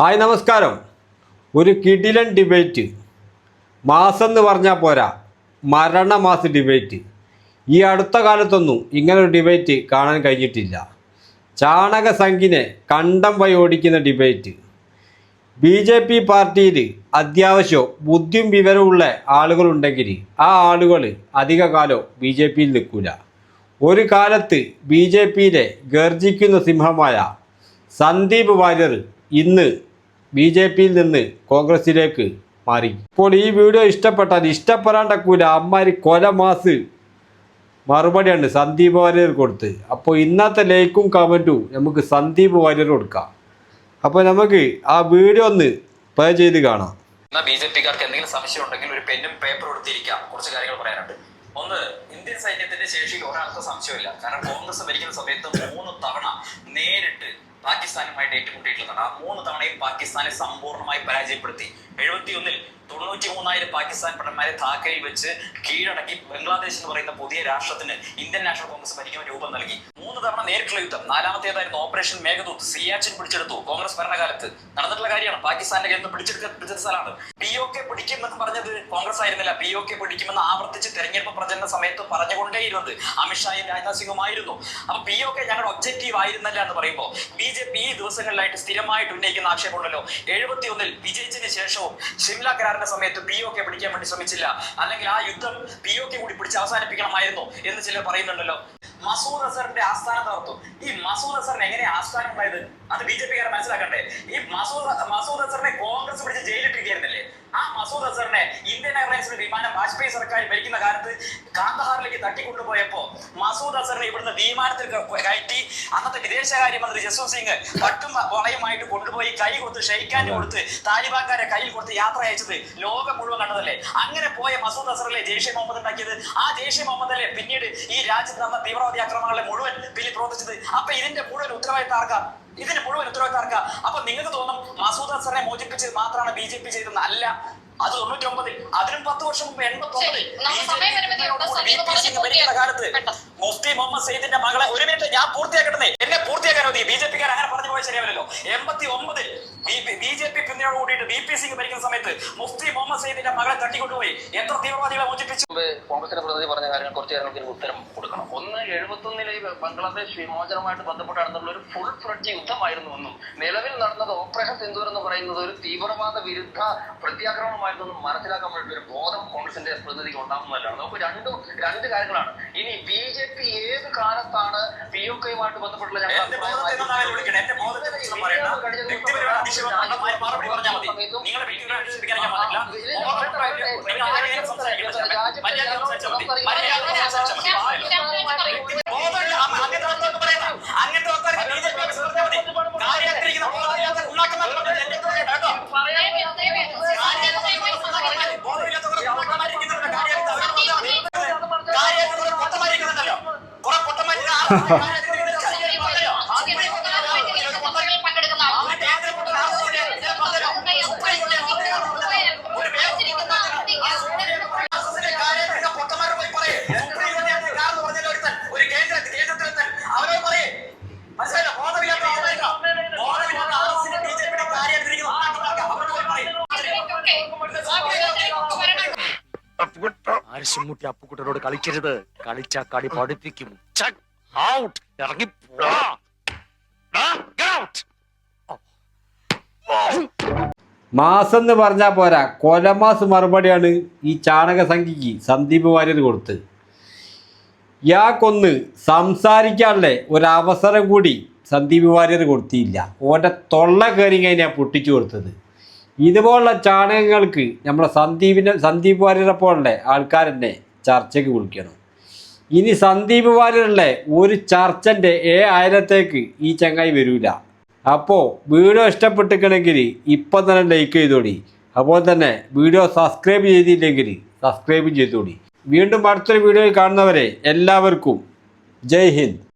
Hi നമസ്കാരം. ഒരു കിടിലൻ ഡിബേറ്റ്. മാസം എന്ന് പറഞ്ഞാൽ പോരാ. മരണമാസ ഡിബേറ്റ്. ഈ അടുത്ത കാലത്തൊന്നും ഇങ്ങനൊരു ഡിബേറ്റ് കാണാൻ കഴിഞ്ഞിട്ടില്ല. ചാണക സംഖിനെ കണ്ടം വൈ ഓടിക്കുന്ന ഡിബേറ്റ്. ബി ജെ പി പാർട്ടിയിൽ അത്യാവശ്യം ബുദ്ധിയും വിവരമുള്ള ആളുകളുണ്ടെങ്കിൽ ആ ആളുകൾ അധിക കാലം ബി ജെ പിയിൽ നിൽക്കില്ല ഒരു കാലത്ത് ബി ജെ പിയിലെ ഗർജിക്കുന്ന സിംഹമായ സന്ദീപ് വാര്യർ ഇന്ന് ബി ജെ പിയിൽ നിന്ന് കോൺഗ്രസിലേക്ക് മാറി. ഇപ്പോൾ ഈ വീഡിയോ ഇഷ്ടപ്പെട്ടാൽ ഇഷ്ടപ്പെടാണ്ടക്കൂല അമ്മാരി കൊലമാസ് മറുപടിയാണ് സന്ദീപ് വാര്യർ കൊടുത്ത്. അപ്പോൾ ഇന്നത്തെ ലൈക്കും കമന്റും നമുക്ക് സന്ദീപ് വാര്യർ കൊടുക്കാം. അപ്പോൾ നമുക്ക് ആ വീഡിയോ ഒന്ന് പ്ലേ ചെയ്ത് കാണാം. എന്നാൽ ബി ജെ പിക്കാർക്ക് എന്തെങ്കിലും സംശയം ഉണ്ടെങ്കിൽ ഒരു പെന്നും പേപ്പർ എടുത്തിരിക്കാം. കുറച്ച് കാര്യങ്ങൾ പറയാനുണ്ട്. ഒന്ന് ഇന്ത്യൻ സൈന്യത്തിന്റെ ശേഷിയിൽ ഒരാൾക്ക് സംശയമില്ല. കാരണം കോൺഗ്രസ് ഭരിക്കുന്ന സമയത്ത് മൂന്ന് തവണ നേരിട്ട് പാകിസ്ഥാനുമായിട്ട് ഏറ്റുമുട്ടിയിട്ടുള്ളതാണ്. ആ മൂന്ന് തവണയും പാകിസ്ഥാനെ സമ്പൂർണമായി പരാജയപ്പെടുത്തി. എഴുപത്തിയൊന്നിൽ തൊണ്ണൂറ്റി മൂന്നായിരം പാകിസ്ഥാൻ ഭടന്മാരെ ധാക്കയിൽ വെച്ച് കീഴടക്കി ബംഗ്ലാദേശ് എന്ന് പറയുന്ന പുതിയ രാഷ്ട്രത്തിന് ഇന്ത്യൻ നാഷണൽ കോൺഗ്രസ് ഭരിക്കാൻ രൂപം നൽകി. മൂന്ന് തവണ നേരിട്ടുള്ള യുദ്ധം. നാലാമത്തേതായിരുന്നു ഓപ്പറേഷൻ മേഘദൂത്. സിയാച്ചിൻ പിടിച്ചെടുത്തു. കോൺഗ്രസ് ഭരണകാലത്ത്. നടന്നിട്ടുള്ള കാര്യമാണ്. പാകിസ്ഥാന്റെ കേന്ദ്രം പിടിച്ചെടുത്ത പിടിച്ച സ്ഥലമാണ്. പി ഒ കെ പിടിക്കുമെന്ന് പറഞ്ഞത് കോൺഗ്രസ് ആയിരുന്നില്ല. പി ഒ കെ പിടിക്കുമെന്ന് ആവർത്തിച്ച് തെരഞ്ഞെടുപ്പ് പ്രചരണ സമയത്ത് പറഞ്ഞുകൊണ്ടേയിരുന്നത് അമിത്ഷായും രാജ്നാഥ് സിംഗുമായിരുന്നു അപ്പൊ പി ഒ കെ ഞങ്ങളുടെ ഒബ്ജക്റ്റീവ് ആയിരുന്നല്ല എന്ന് പറയുമ്പോൾ ബി ജെ പി ഈ ദിവസങ്ങളിലായിട്ട് സ്ഥിരമായിട്ട് ഉന്നയിക്കുന്ന ആക്ഷേപമുണ്ടല്ലോ. എഴുപത്തി ഒന്നിൽ വിജയിച്ചതിന് ശേഷവും ഷിംല കരാറിന്റെ സമയത്ത് പി ഒ കെ പിടിക്കാൻ വേണ്ടി ശ്രമിച്ചില്ല. അല്ലെങ്കിൽ ആ യുദ്ധം പി ഒ കെ കൂടി പിടിച്ച് അവസാനിപ്പിക്കണമായിരുന്നു എന്ന് ചിലർ പറയുന്നുണ്ടല്ലോ. മസൂദ് അസറിന്റെ ആസ്ഥാനം തകർത്തു. ഈ മസൂദ് അസറിന് എങ്ങനെ ആസ്ഥാനം ഉണ്ടായത്? അത് ബി ജെ പി മനസ്സിലാക്കണ്ടേ? ഈ മസൂദ് മസൂദ് അസറിനെ കോൺഗ്രസ് പിടിച്ച് ജയിലിട്ടിരിക്കുകയായിരുന്നില്ലേ? ആ മസൂദ് അസറിനെ ഇന്ത്യൻ എയർലൈൻസിന് വിമാനം വാജ്പേയി സർക്കാർ ഭരിക്കുന്ന കാലത്ത് കാന്തഹാറിലേക്ക് തട്ടിക്കൊണ്ടുപോയപ്പോ മസൂദ് അസറിനെ ഇവിടുന്ന് വിമാനത്തിൽ കയറ്റി അന്നത്തെ വിദേശകാര്യമന്ത്രി ജസ്വന്ത് സിംഗ് പട്ടും വളയുമായിട്ട് കൊണ്ടുപോയി കൈ കൊടുത്ത് ഷെയ്ക്കാന്റെ കൊടുത്ത് താലിബാൻകാരെ കയ്യിൽ കൊടുത്ത് യാത്ര അയച്ചത് ലോകം മുഴുവൻ കണ്ടതല്ലേ? അങ്ങനെ പോയ മസൂദ് അസറിലെ ജെയ്ഷെ മുഹമ്മദ് ഉണ്ടാക്കിയത്. ആ ജെയ്ഷെ മുഹമ്മദ് അല്ലെ പിന്നീട് ഈ രാജ്യത്ത് നടന്ന തീവ്രവാദി ആക്രമണങ്ങളെ മുഴുവൻ പിന്നിൽ പ്രവർത്തിച്ചത്? അപ്പൊ ഇതിന്റെ മുഴുവൻ ഉത്തരവാദിത്തം ആർക്കാ? ഇതിന് മുഴുവൻ ഉത്തരവാദിത്തം ആർക്കാ അപ്പൊ നിങ്ങൾക്ക് തോന്നും മസൂദ് അസറിനെ മോചിപ്പിച്ചത് മാത്രമാണ് ബി ജെ പി ചെയ്തതെന്ന്. അല്ല അത് തൊണ്ണൂറ്റി ഒമ്പതിൽ അതിനും പത്ത് വർഷം മുമ്പ് എൺപത്തി ഒമ്പതിൽ കാലത്ത്. മുഫ്തി മുഹമ്മദ് സയ്യിദിന്റെ മകളെ ഒരു മിനിറ്റ് ഞാൻ പൂർത്തിയാക്കട്ടെ. എന്നെ പൂർത്തിയാക്കാൻ മതി ബി ജെ പിക്കാർ അങ്ങനെ പറഞ്ഞു പോയാൽ ശരിയാവില്ലല്ലോ. എൺപത്തി ഒമ്പതിൽ ബി ജെ പി പിന്തുണയോട് കൂടിയിട്ട് ബി പി സിംഗ് ഭരിക്കുന്ന സമയത്ത് മുഫ്തി മുഹമ്മദ് സയ്യിദിന്റെ മകളെ തട്ടിക്കൊണ്ടുപോയി. എത്ര തീവ്രവാദികളെ മോചിപ്പിച്ചു? കോൺഗ്രസിന്റെ പ്രതിനിധി പറഞ്ഞ കാര്യങ്ങൾ കുറച്ച് കാര്യങ്ങൾക്ക് ഉത്തരം കൊടുക്കണം. ഒന്ന് എഴുപത്തൊന്നിലെ ബംഗ്ലാദേശ് വിമോചനമായിട്ട് ബന്ധപ്പെട്ട് നടന്നുള്ള ഒരു ഫുൾ ഫ്ലഡ്ജ് യുദ്ധമായിരുന്നു എന്നും നിലവിൽ നടന്നത് ഓപ്പറേഷൻ സിന്ദൂർ എന്ന് പറയുന്നത് ഒരു തീവ്രവാദ വിരുദ്ധ പ്രത്യാക്രമണമായിരുന്നു മനസ്സിലാക്കാൻ വേണ്ടി ഒരു ബോധം കോൺഗ്രസിന്റെ പ്രതിനിധിക്ക് ഉണ്ടാകുന്നതല്ലാണ് നമുക്ക് രണ്ടും രണ്ട് കാര്യങ്ങളാണ്. ഇനി ബി ജെ പി ഏത് കാലത്താണ് പി യു കെയുമായിട്ട് ബന്ധപ്പെട്ടുള്ള ഞങ്ങളുടെ ആരിശുമുട്ടി അപ്പുക്കുട്ടനോട് കളിക്കരുത്. കളിച്ചാ കളി പഠിപ്പിക്കും. Out. ഇറങ്ങി. മാസം എന്ന് പറഞ്ഞാൽ പോരാ. കൊലമാസ് മറുപടിയാണ് ഈ ചാണക സംഖ്യക്ക് സന്ദീപ് വാര്യർ കൊടുത്തത് ഇയാൾക്കൊന്ന് സംസാരിക്കാനുള്ള ഒരവസരം കൂടി സന്ദീപ് വാര്യർ കൊടുത്തില്ല. ഓന്റെ തൊള്ള കയറി കഴിഞ്ഞാൽ പൊട്ടിച്ചു കൊടുത്തത്. ഇതുപോലുള്ള ചാണകങ്ങൾക്ക് നമ്മളെ സന്ദീപിനെ സന്ദീപ് വാര്യരെ പോലുള്ള ആൾക്കാരെന്നെ ചർച്ചയ്ക്ക് വിളിക്കണം. ഇനി സന്ദീപ് വാര്യരുടെ ഒരു ചർച്ചന്റെ ഏ ആയിരത്തേക്ക് ഈ ചങ്ങായി വരൂല. അപ്പോൾ വീഡിയോ ഇഷ്ടപ്പെട്ടിരിക്കണമെങ്കിൽ ഇപ്പം തന്നെ ലൈക്ക് ചെയ്തോടി. അപ്പോൾ തന്നെ വീഡിയോ സബ്സ്ക്രൈബ് ചെയ്തില്ലെങ്കിൽ സബ്സ്ക്രൈബ് ചെയ്തോടി. വീണ്ടും അടുത്തൊരു വീഡിയോയിൽ കാണുന്നവരെ എല്ലാവർക്കും ജയ് ഹിന്ദ്.